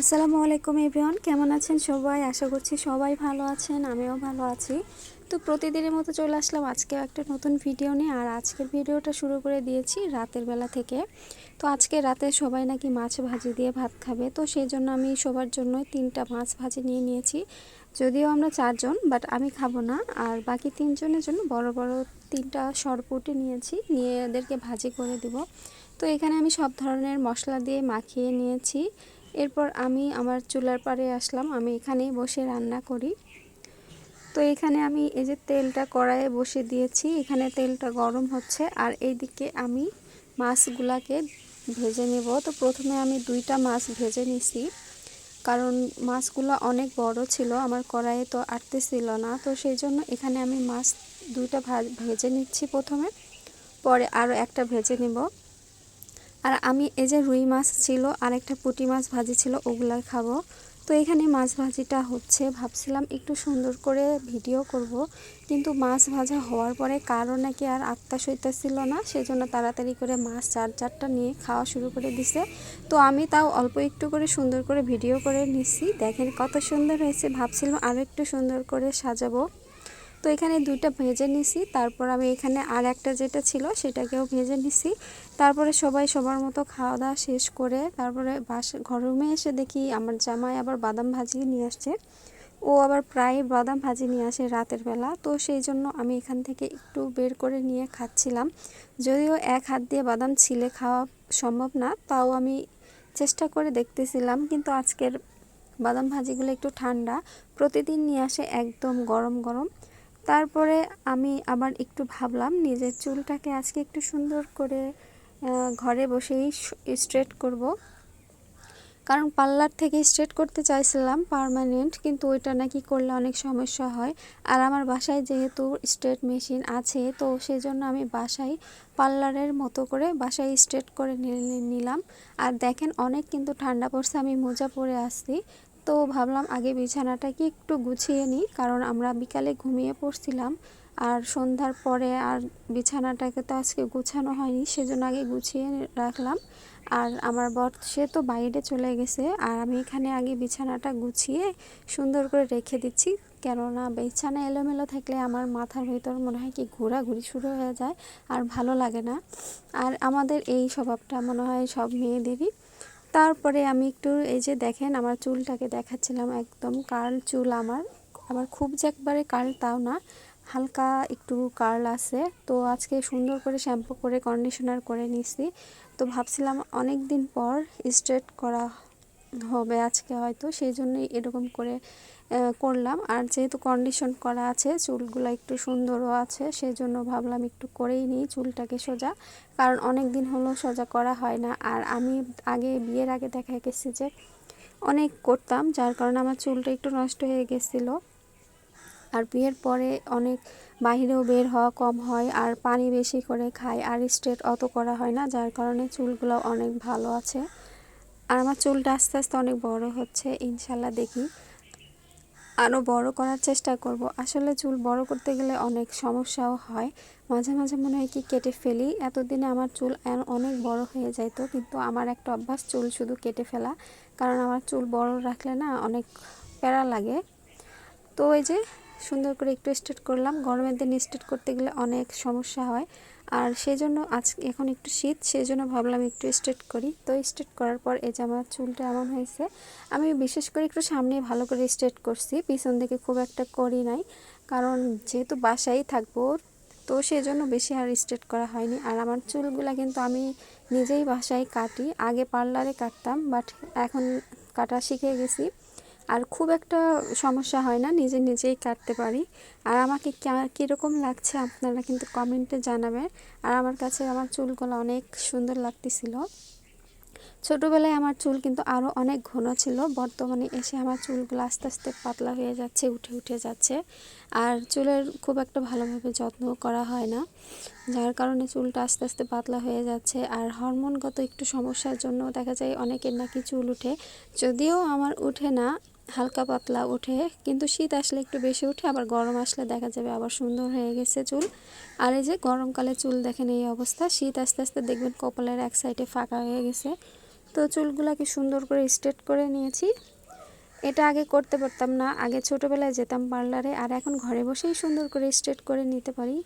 আসসালামু আলাইকুম এভরিওয়ান, কেমন আছেন সবাই? আশা করছি সবাই ভালো আছেন, আমিও ভালো আছি। তো প্রতিদিনের মতো চলে আসলাম আজকে একটা নতুন ভিডিও নিয়ে, আর আজকের ভিডিওটা শুরু করে দিয়েছি রাতের বেলা থেকে। তো আজকে রাতে সবাই নাকি মাছ ভাজি দিয়ে ভাত খাবে, তো সেই জন্য আমি সবার জন্য তিনটা মাছ ভাজি নিয়ে নিয়েছি। যদিও আমরা চারজন, বাট আমি খাব না, আর বাকি তিনজনের জন্য বড় বড় তিনটা সরপুটি নিয়েছি, নিয়ে এদেরকে ভাজি করে দিব। তো এখানে আমি সব ধরনের মশলা দিয়ে মাখিয়ে নিয়েছি। এরপর আমি আমার চুলার পাড়ে আসলাম, আমি এখানেই বসে রান্না করি। তো এখানে আমি এই যে তেলটা কড়াইয়ে বসে দিয়েছি, এখানে তেলটা গরম হচ্ছে আর এইদিকে আমি মাছগুলাকে ভেজে নেব। তো প্রথমে আমি দুইটা মাছ ভেজে নিছি, কারণ মাছগুলো অনেক বড় ছিল, আমার কড়াইয়ে তো আটতেছিল না। তো সেই জন্য এখানে আমি মাছ দুইটা ভেজে নিচ্ছি প্রথমে, পরে আরও একটা ভেজে নেব। আর আমি এই যে রুই মাছ ছিল, আর একটা পুঁটি মাছ ভাজি ছিল ওগুলা খাব। তো এখানে মাছ ভাজিটা হচ্ছে, ভাবছিলাম একটু সুন্দর করে ভিডিও করব, কিন্তু মাছ ভাজা হওয়ার পরে কারও নাকি আর আত্মা ছিল না, সেজন্য তাড়াতাড়ি করে মাছ চার চারটা নিয়ে খাওয়া শুরু করে দিছে। তো আমি তাও অল্প একটু করে সুন্দর করে ভিডিও করে নিছি, দেখেন কত সুন্দর হয়েছে, ভাবছিলাম আরও একটু সুন্দর করে সাজাবো। তো এখানে দুইটা ভেজে নিছি। তারপর আমি এখানে আর একটা যেটা ছিল সেটাকেও ভেজে নিছি। তারপরে সবাই সবার মতো খাওয়া দাওয়া শেষ করে তারপরে বাস ঘরমে এসে দেখি আমার জামাই আবার বাদাম ভাজি নিয়ে আসছে। ও আবার প্রায় বাদাম ভাজি নিয়ে আসে রাতের বেলা। তো সেই জন্য আমি এখান থেকে একটু বের করে নিয়ে খাচ্ছিলাম। যদিও এক হাত দিয়ে বাদাম ছিলে খাওয়া সম্ভব না, তাও আমি চেষ্টা করে দেখতেছিলাম। কিন্তু আজকের বাদাম ভাজিগুলো একটু ঠান্ডা। প্রতিদিন নিয়ে আসে একদম গরম গরম। তারপরে আমি আবার একটু ভাবলাম নিজের চুলটাকে আজকে একটু সুন্দর করে ঘরে বসেই স্ট্রেট করব। কারণ পার্লার থেকে স্ট্রেট করতে চাইছিলাম পারমানেন্ট কিন্তু ওইটা নাকি করলে অনেক সমস্যা হয়। আর আমার বাসায় যেহেতু স্ট্রেট মেশিন আছে, তো সেজন্য আমি বাসায় পার্লারের মতো করে বাসায় স্ট্রেট করে নিলাম। আর দেখেন অনেক কিন্তু ঠান্ডা পড়ছে, আমি মোজা পরে আসছি। তো ভাবলাম আগে বিছানাটাকে একটু গুছিয়ে নিই, কারণ আমরা বিকালে ঘুমিয়ে পড়ছিলাম। আর সন্ধ্যার পরে আর বিছানাটাকে তো আজকে গুছানো হয়নি, সেজন্য আগে গুছিয়ে রাখলাম। আর আমার বর, সে তো বাইরে চলে গেছে, আর আমি এখানে আগে বিছানাটা গুছিয়ে সুন্দর করে রেখে দিচ্ছি। কেননা বিছানা এলোমেলো থাকলে আমার মাথার ভিতর মনে হয় কি ঘোরাঘুরি শুরু হয়ে যায়, আর ভালো লাগে না। আর আমাদের এই স্বভাবটা মনে হয় সব মেয়েদেরই। তারপরে আমি একটু এই যে দেখেন আমার চুলটাকে দেখাচ্ছিলাম একদম কার্ল চুল আমার। আবার খুব যে একবারে কার্ল তাও না, হালকা একটু কার্ল আছে। তো আজকে সুন্দর করে শ্যাম্পু করে কন্ডিশনার করে নিছি। তো ভাবছিলাম অনেক দিন পর স্ট্রেট করা হবে আজকে হয়তো, সেই জন্যই এরকম করে করলাম। আর যেহেতু কন্ডিশন করা আছে, চুলগুলো একটু সুন্দরও আছে সেই জন্য ভাবলাম একটু করেই নিই চুলটাকে সোজা। কারণ অনেক দিন হলো সোজা করা হয় না। আর আমি আগে, বিয়ের আগে দেখা গেছি যে, অনেক করতাম, যার কারণে আমার চুলটা একটু নষ্ট হয়ে গেছিল। আর বিয়ের পরে অনেক বাহিরেও বের হওয়া কম হয়, আর পানি বেশি করে খায় আর স্ট্রেট অত করা হয় না, যার কারণে চুলগুলো অনেক ভালো আছে। আর আমার চুলটা আস্তে আস্তে অনেক বড় হচ্ছে, ইনশাল্লাহ দেখি। আরও বড় করার চেষ্টা করব। আসলে চুল বড় করতে গেলে অনেক সমস্যাও হয়। মাঝে মাঝে মনে হয় কি কেটে ফেলি। এতদিনে আমার চুল অনেক বড় হয়ে যাইতো কিন্তু আমার একটা অভ্যাস চুল শুধু কেটে ফেলা। কারণ আমার চুল বড় রাখলে না অনেক প্যারা লাগে। তো ওই যে সুন্দর করে একটু স্ট্রেট করলাম। গরমের দিন স্ট্রেট করতে গেলে অনেক সমস্যা হয়। আর সেই জন্য আজ এখন একটু শীত সেই জন্য ভাবলাম একটু স্ট্রেট করি। তো স্ট্রেট করার পর এই যে আমার চুলটা এমন হয়েছে, আমি বিশেষ করে একটু সামনে ভালো করে স্ট্রেট করছি। পিছন দিকে খুব একটা করি নাই। কারণ যেহেতু বাসায় থাকব, তো সেই জন্য বেশি আর স্ট্রেট করা হয়নি। আর আমার চুলগুলা কিন্তু আমি নিজেই বাসায় কাটি। আগে পার্লারে কাটতাম বাট এখন কাটা শিখে গেছি। আর খুব একটা সমস্যা হয় না, নিজে নিজেই কাটতে পারি। আর আমাকে কীরকম লাগছে আপনারা কিন্তু কমেন্টে জানাবেন। আর আমার কাছে আমার চুলগুলো অনেক সুন্দর লাগতেছিল। ছোটোবেলায় আমার চুল কিন্তু আরও অনেক ঘন ছিল, বর্তমানে এসে আমার চুলগুলো আস্তে আস্তে পাতলা হয়ে যাচ্ছে, উঠে উঠে যাচ্ছে। আর চুলের খুব একটা ভালোভাবে যত্ন করা হয় না, যার কারণে চুলটা আস্তে আস্তে পাতলা হয়ে যাচ্ছে। আর হরমোনগত একটু সমস্যার জন্য দেখা যায় অনেকের নাকি চুল উঠে, যদিও আমার উঠে না হালকা পাতলা উঠে কিন্তু শীত আসলে একটু বেশি উঠে আবার গরম আসলে দেখা যাবে আবার সুন্দর হয়ে গেছে চুল। আর এই যে গরমকালে চুল দেখেন এই অবস্থা, শীত আস্তে আস্তে দেখবেন কপালের এক সাইডে ফাঁকা হয়ে গেছে। তো চুলগুলাকে সুন্দর করে স্ট্রেট করে নিয়েছি। এটা আগে করতে পারতাম না, আগে ছোটোবেলায় যেতাম পার্লারে, আর এখন ঘরে বসেই সুন্দর করে স্ট্রেট করে নিতে পারি।